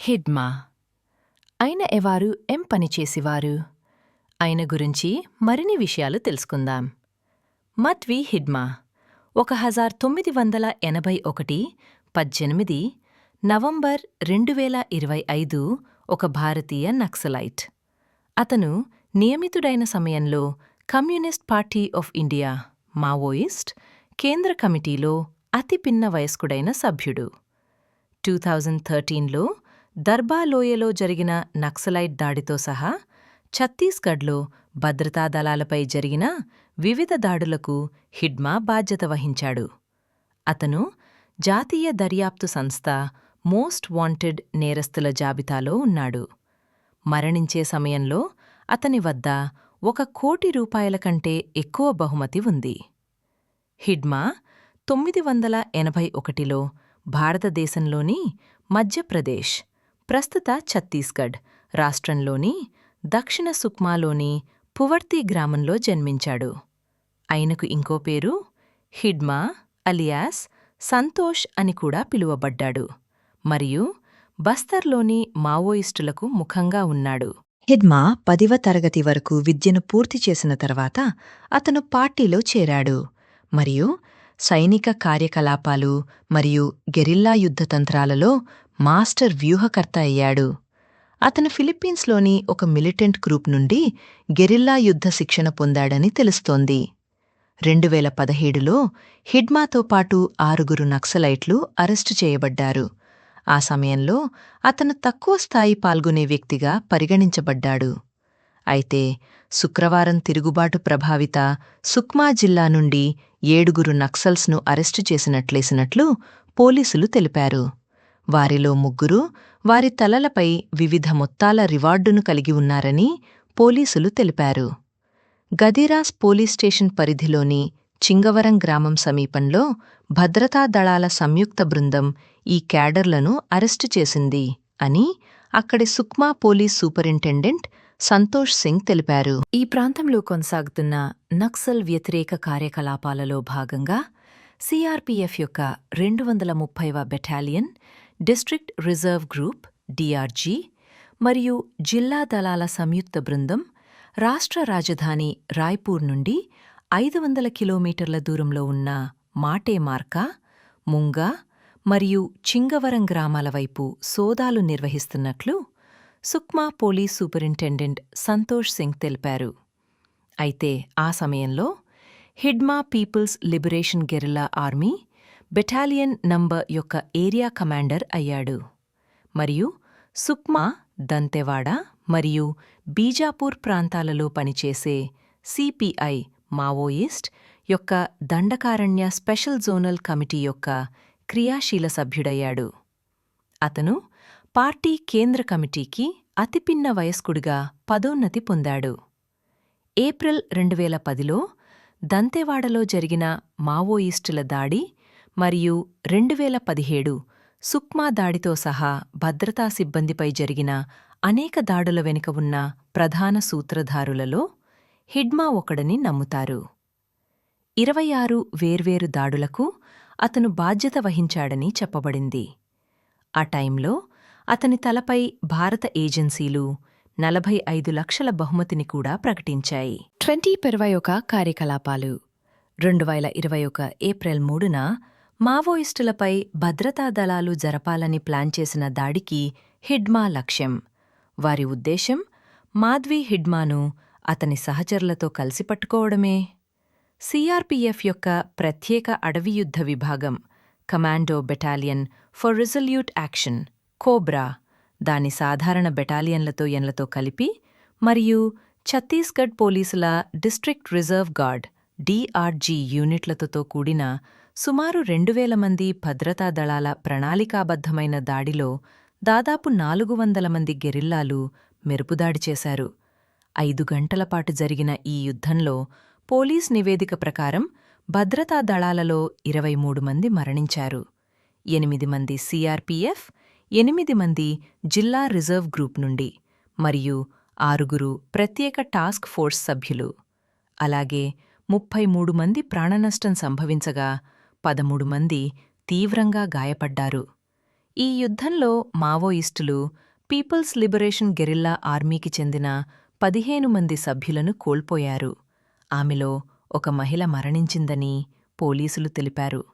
హిడ్మా. ఆయన ఎవారు ఎం పనిచేసేవారు ఆయన గురించి మరిన్ని విషయాలు తెలుసుకుందాం. మద్వి హిడ్మా. ఒక హజార్ తొమ్మిది వందల ఎనభై ఒకటి పద్దెనిమిది నవంబర్ రెండు వేల ఇరవై ఐదు ఒక భారతీయ నక్సలైట్. అతను నియమితుడైన సమయంలో Communist Party of India Maoist కేంద్ర కమిటీలో అతి పిన్న వయస్కుడైన సభ్యుడు. టూ థౌజండ్ థర్టీన్లో దర్బా లోయలో జరిగిన నక్సలైట్ దాడితో సహా ఛత్తీస్గఢ్లో భద్రతా దళాలపై జరిగిన వివిధ దాడులకు హిడ్మా బాధ్యత వహించాడు. అతను జాతీయ దర్యాప్తు సంస్థ మోస్ట్ వాంటెడ్ నేరస్తుల జాబితాలో ఉన్నాడు. మరణించే సమయంలో అతని వద్ద ఒక కోటి రూపాయల కంటే ఎక్కువ బహుమతి ఉంది. హిడ్మా తొమ్మిది వందల ఎనభై ఒకటిలో భారతదేశంలోని మధ్యప్రదేశ్ ప్రస్తుత ఛత్తీస్గఢ్ రాష్ట్రంలోని దక్షిణ సుక్మాలోని పువర్తి గ్రామంలో జన్మించాడు. ఆయనకు ఇంకో పేరు హిడ్మా అలియాస్ సంతోష్ అని కూడా పిలువబడ్డాడు. మరియు బస్తర్లోని మావోయిస్టులకు ముఖంగా ఉన్నాడు. హిడ్మా పదివ తరగతి వరకు విద్యను పూర్తి చేసిన తర్వాత అతను పార్టీలో చేరాడు. మరియు సైనిక కార్యకలాపాలు మరియు గెరిల్లా యుద్ధ తంత్రాలలో మాస్టర్ వ్యూహకర్త అయ్యాడు. అతను ఫిలిప్పీన్స్లోని ఒక మిలిటెంట్ గ్రూప్ నుండి గెరిల్లా యుద్ధ శిక్షణ పొందాడని తెలుస్తోంది. రెండు వేల పదహేడులో హిడ్మాతో పాటు ఆరుగురు నక్సలైట్లు అరెస్టు చేయబడ్డారు. ఆ సమయంలో అతను తక్కువ స్థాయి పాల్గొనే వ్యక్తిగా పరిగణించబడ్డాడు. అయితే శుక్రవారం తిరుగుబాటు ప్రభావిత సుక్మా జిల్లా నుండి ఏడుగురు నక్సల్స్ను అరెస్టు చేసినట్లేసినట్లు పోలీసులు తెలిపారు. వారిలో ముగ్గురు వారి తలలపై వివిధ మొత్తాల రివార్డును కలిగి ఉన్నారని పోలీసులు తెలిపారు. గదిరాస్ పోలీస్ స్టేషన్ పరిధిలోని చింగవరం గ్రామం సమీపంలో భద్రతా దళాల సంయుక్త బృందం ఈ క్యాడర్లను అరెస్టు చేసింది అని అక్కడి సుక్మా పోలీస్ సూపరింటెండెంట్ సంతోష్ సింగ్ తెలిపారు. ఈ ప్రాంతంలో కొనసాగుతున్న నక్సల్ వ్యతిరేక కార్యకలాపాలలో భాగంగా సిఆర్పిఎఫ్ యొక్క రెండు వందల ముప్పైవ battalion district reserve group DRG మరియు జిల్లా దళాల సంయుక్త బృందం రాష్ట్ర రాజధాని రాయ్పూర్ నుండి ఐదు వందల కిలోమీటర్ల దూరంలో ఉన్న మాటేమార్కా ముంగా మరియు చింగవరం గ్రామాల వైపు సోదాలు నిర్వహిస్తున్నట్లు సుక్మా పోలీస్ సూపరింటెండెంట్ సంతోష్ సింగ్ తెలిపారు. అయితే ఆ సమయంలో Hidma people's liberation guerrilla army battalion number యొక్క ఏరియా కమాండర్ అయ్యాడు. మరియు సుక్మా దంతెవాడ మరియు బీజాపూర్ ప్రాంతాలలో పనిచేసే సిపిఐ మావోయిస్ట్ యొక్క దండకారణ్య స్పెషల్ జోనల్ కమిటీ యొక్క క్రియాశీల సభ్యుడయ్యాడు. అతను పార్టీ కేంద్ర కమిటీకి అతిపిన్న వయస్కుడిగా పదోన్నతి పొందాడు. ఏప్రిల్ రెండు వేల పదిలో దంతెవాడలో జరిగిన మావోయిస్టుల దాడి మరియు రెండువేల పదిహేడు సుక్మా దాడితో సహా భద్రతా సిబ్బందిపై జరిగిన అనేక దాడుల వెనుక ఉన్న ప్రధాన సూత్రధారులలో హిడ్మా ఒకడని నమ్ముతారు. ఇరవై ఆరు వేర్వేరు దాడులకు అతను బాధ్యత వహించాడని చెప్పబడింది. ఆ టైంలో అతని తలపై భారత ఏజెన్సీలు నలభై ఐదు లక్షల బహుమతిని కూడా ప్రకటించాయి. ట్వంటీ ఇరవై ఒక కార్యకలాపాలు రెండు వేల ఇరవై ఒక ఏప్రిల్ మూడున మావోయిస్టులపై భద్రతా దళాలు జరపాలని ప్లాన్ చేసిన దాడికి హిడ్మా లక్ష్యం. వారి ఉద్దేశం మాధ్వీ హిడ్మాను అతని సహచరులతో కలిసి పట్టుకోవడమే. సిఆర్పిఎఫ్ యొక్క ప్రత్యేక అడవి యుద్ధ విభాగం commando battalion for resolute action COBRA దాని సాధారణ బెటాలియన్లతో ఎన్లతో కలిపి మరియు ఛత్తీస్గఢ్ పోలీసుల డిస్ట్రిక్ట్ రిజర్వ్ గార్డ్ డిఆర్జీ యూనిట్లతో కూడిన సుమారు రెండు వేల మంది భద్రతా దళాల ప్రణాళికాబద్ధమైన దాడిలో దాదాపు నాలుగు వందల మంది గెరిల్లాలు మెరుపుదాడి చేశారు. ఐదు గంటల పాటు జరిగిన ఈ యుద్ధంలో పోలీస్ నివేదిక ప్రకారం భద్రతా దళాలలో ఇరవై మూడు మంది మరణించారు. ఎనిమిది మంది సిఆర్పిఎఫ్ ఎనిమిది మంది జిల్లా రిజర్వ్ గ్రూప్ నుండి మరియు ఆరుగురు ప్రత్యేక టాస్క్ ఫోర్స్ సభ్యులు. అలాగే ముప్పై మూడు మంది ప్రాణనష్టం సంభవించగా పదమూడు మంది తీవ్రంగా గాయపడ్డారు. ఈ యుద్ధంలో మావోయిస్టులు పీపుల్స్ లిబరేషన్ గెరిల్లా ఆర్మీకి చెందిన పదిహేను మంది సభ్యులను కోల్పోయారు. ఆమెలో ఒక మహిళ మరణించిందని పోలీసులు తెలిపారు.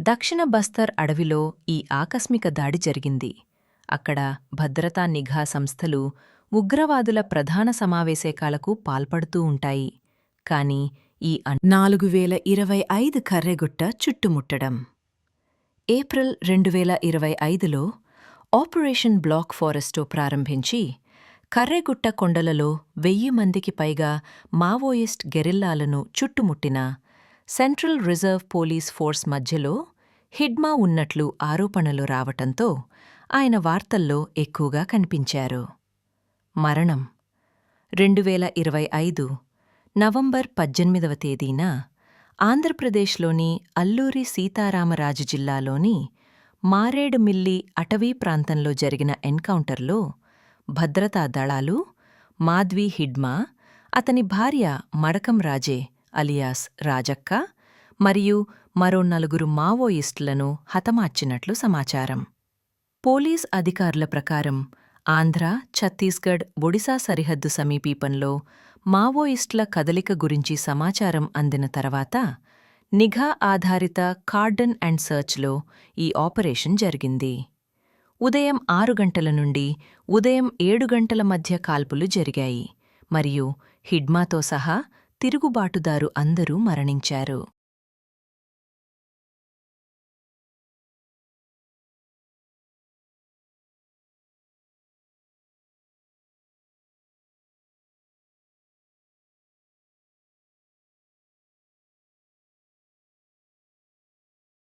దక్షిణ బస్తర్ అడవిలో ఈ ఆకస్మిక దాడి జరిగింది. అక్కడ భద్రతా నిఘా సంస్థలు ఉగ్రవాదుల ప్రధాన సమావేశకాలకు పాల్పడుతూ ఉంటాయి. కాని ఈ నాలుగు వేల ఇరవై ఐదు కర్రెగుట్ట చుట్టుముట్టడం. ఏప్రిల్ రెండు వేల ఇరవై ఐదులో ఆపరేషన్ బ్లాక్ ఫారెస్టో ప్రారంభించి కర్రెగుట్ట కొండలలో వెయ్యి మందికి పైగా మావోయిస్ట్ గెరిల్లాలను చుట్టుముట్టిన సెంట్రల్ రిజర్వ్ పోలీస్ ఫోర్స్ మధ్యలో హిడ్మా ఉన్నట్లు ఆరోపణలు రావటంతో ఆయన వార్తల్లో ఎక్కువగా కనిపించారు. మరణం. రెండు వేల ఇరవై ఐదు నవంబర్ పద్దెనిమిదవ తేదీన ఆంధ్రప్రదేశ్లోని అల్లూరి సీతారామరాజు జిల్లాలోని మారేడుమిల్లి అటవీ ప్రాంతంలో జరిగిన ఎన్కౌంటర్లో భద్రతా దళాలు మాధ్వి హిడ్మా అతని భార్య మడకం రాజే అలియాస్ రాజక్క మరియు మరో నలుగురు మావోయిస్టులను హతమార్చినట్లు సమాచారం. పోలీస్ అధికారుల ప్రకారం ఆంధ్ర ఛత్తీస్గఢ్ ఒడిశా సరిహద్దు సమీపీపంలో మావోయిస్టుల కదలిక గురించి సమాచారం అందిన తర్వాత నిఘా ఆధారిత కార్డన్ అండ్ సర్చ్లో ఈ ఆపరేషన్ జరిగింది. ఉదయం ఆరు గంటల నుండి ఉదయం ఏడు గంటల మధ్య కాల్పులు జరిగాయి. మరియు హిడ్మాతో సహా తిరుగుబాటుదారు అందరూ మరణించారు.